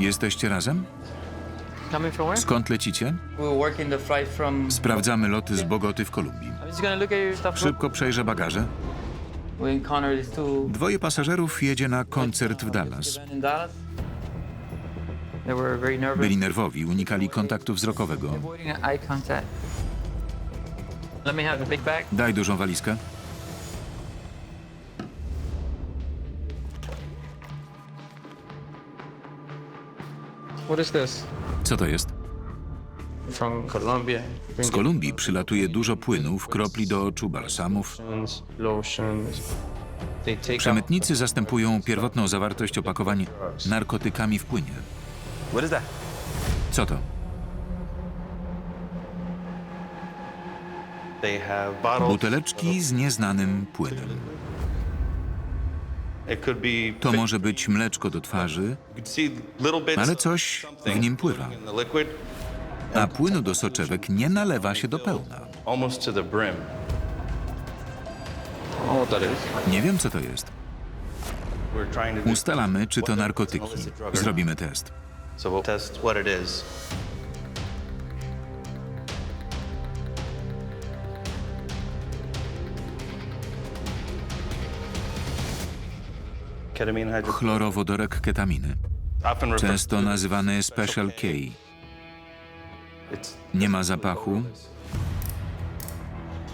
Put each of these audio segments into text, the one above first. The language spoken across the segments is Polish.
Jesteście razem? Coming from where? Skąd lecicie? We were working the flight from. Sprawdzamy loty z Bogoty w Kolumbii. Szybko przejrzę bagaże. Dwoje pasażerów jedzie na koncert w Dallas. Byli nerwowi, unikali kontaktu wzrokowego. Daj dużą walizkę. What is this? Co to jest? From Colombia. Z Kolumbii przylatuje dużo płynów, kropli do oczu, balsamów. Lotions, lotions. They take out Przemytnicy zastępują pierwotną zawartość opakowań narkotykami w płynie. What is that? Co to? They have bottles. Buteleczki z nieznanym płynem. It could be. To może być mleczko do twarzy, You could see little bits ale coś w nim pływa. in the liquid, A płynu do soczewek nie nalewa się do pełna. almost to the brim. What that is? Nie wiem, co to jest. We're trying to. do- Ustalamy, czy to narkotyki. Zrobimy test. Ketamine hydro. Chlorowodorek ketaminy. Often referred Często nazywany Special K. It's Nie ma zapachu.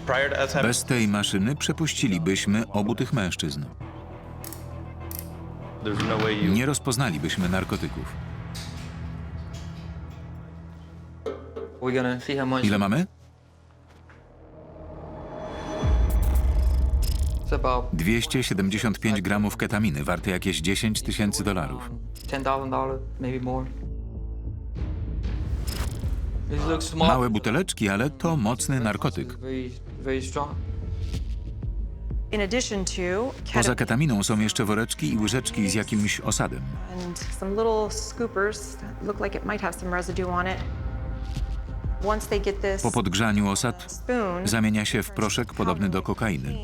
prior to us having. Bez tej maszyny przepuścilibyśmy obu tych mężczyzn. There's no way you. Nie rozpoznalibyśmy narkotyków. Ile mamy? 275 gramów ketaminy, warte jakieś 10 tysięcy dolarów. Małe buteleczki, ale to mocny narkotyk. Poza ketaminą są jeszcze woreczki i łyżeczki z jakimś osadem. Po podgrzaniu osad zamienia się w proszek podobny do kokainy.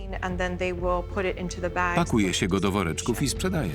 Pakuje się go do woreczków i sprzedaje.